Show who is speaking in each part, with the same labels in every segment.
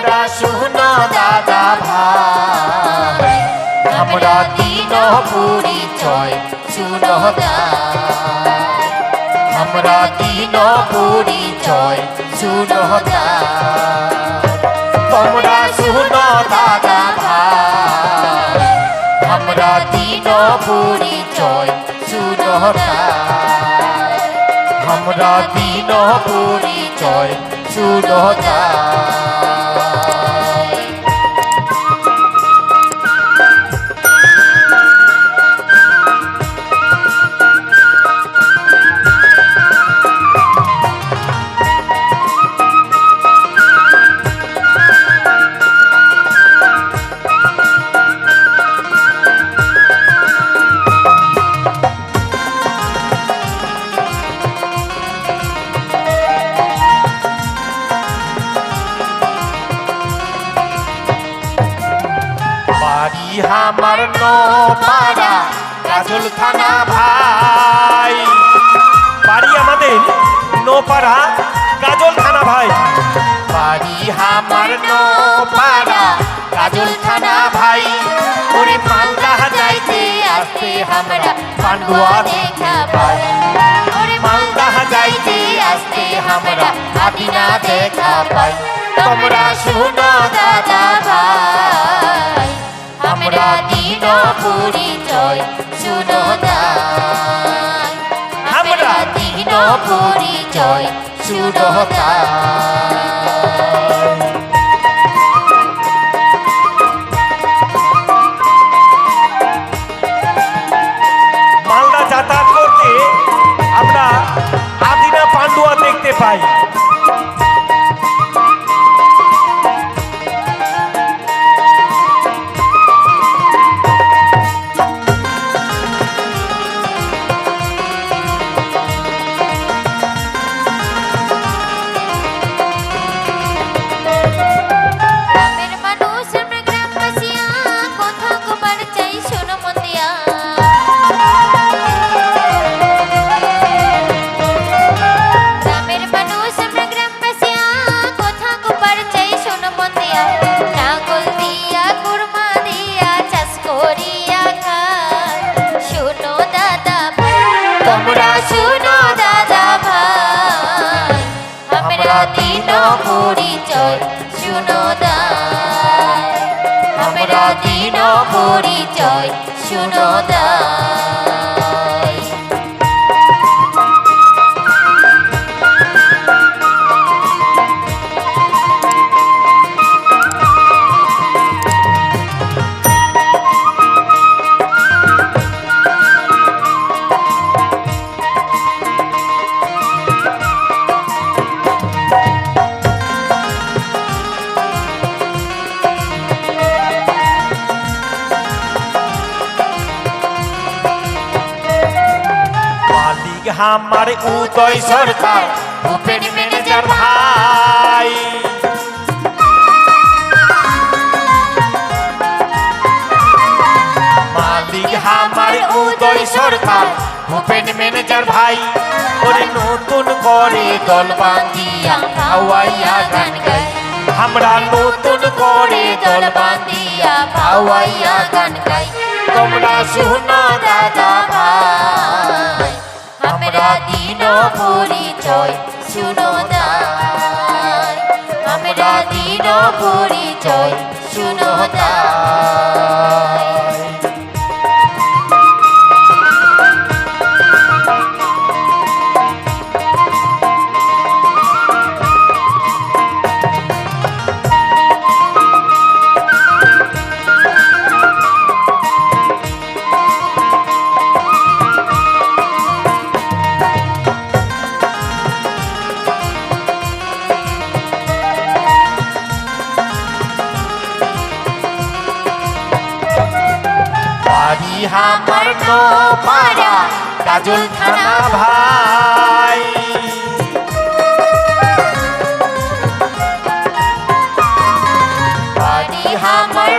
Speaker 1: তোমরা শুনো দাদা ভাই। আমরা তিন পরিচয় শুনো আমরা তিন পরিচয় শুনো তোমরা শুনো দাদা ভাই। আমরা তিন পরিচয় শুনো আমরা তিন পরিচয় শুনো আমার পাড়া কাজল থানা ভাই।
Speaker 2: বাড়ি আমাদের নোপাড়া গাজল থানা ভাই।
Speaker 1: বাড়ি আমার পাড়া কাজল থানা ভাই। ওরে মালদা যাইতে আসতে আমরা পান্ডুয়া দেখা পাই। ওরে মালদা যাইতে আসতে আমরা আদিনা দেখা পাই। তোমরা দিন পরিচয় শুনো দাই আমরা দিন পরিচয় শুনো দাই
Speaker 3: পরিচয় আমার
Speaker 2: উদয় সরকার
Speaker 1: ভূপেন ম্যানেজার
Speaker 2: ভাই। মালিক আমার উদয় সরকার
Speaker 1: ভূপেন ম্যানেজার ভাই।
Speaker 2: ওরে নতুন করে
Speaker 1: দল বান্ধিয়া হাওয়াইয়া গান গাই।
Speaker 2: আমরা নতুন করে
Speaker 1: দল বান্ধিয়া হাওয়াইয়া গান গাই। তোমরা শুনো দাদা আমরা দিন পরিচয় শুনো দাই আমরা দিন পরিচয় শুনো দাই আমার পাড়া কাজল থানা
Speaker 2: ভাই।
Speaker 1: আমার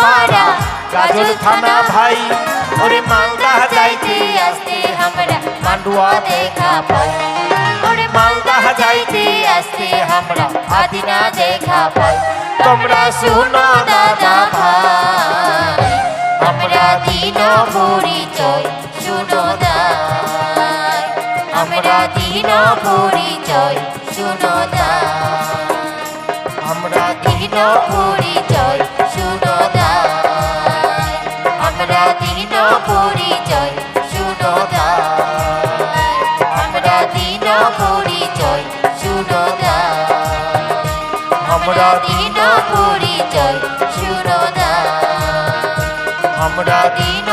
Speaker 1: পাড়া কাজল থানা ভাই। ওরে মালদা যাইতে আসতে আমরা মান্ডুয়া দেখা পাই। ওরে মালদা যাইতে আসতে আমরা আদিনা দেখা পাই। তোমরা শুনো দাদা ভাই। পরিচয়, শুনো দায় আমরা দিন পরিচয়, শুনো দায়
Speaker 2: আমরা
Speaker 1: দিন পরিচয়, শুনো দায় আমরা দিন পরিচয় আমরা দিন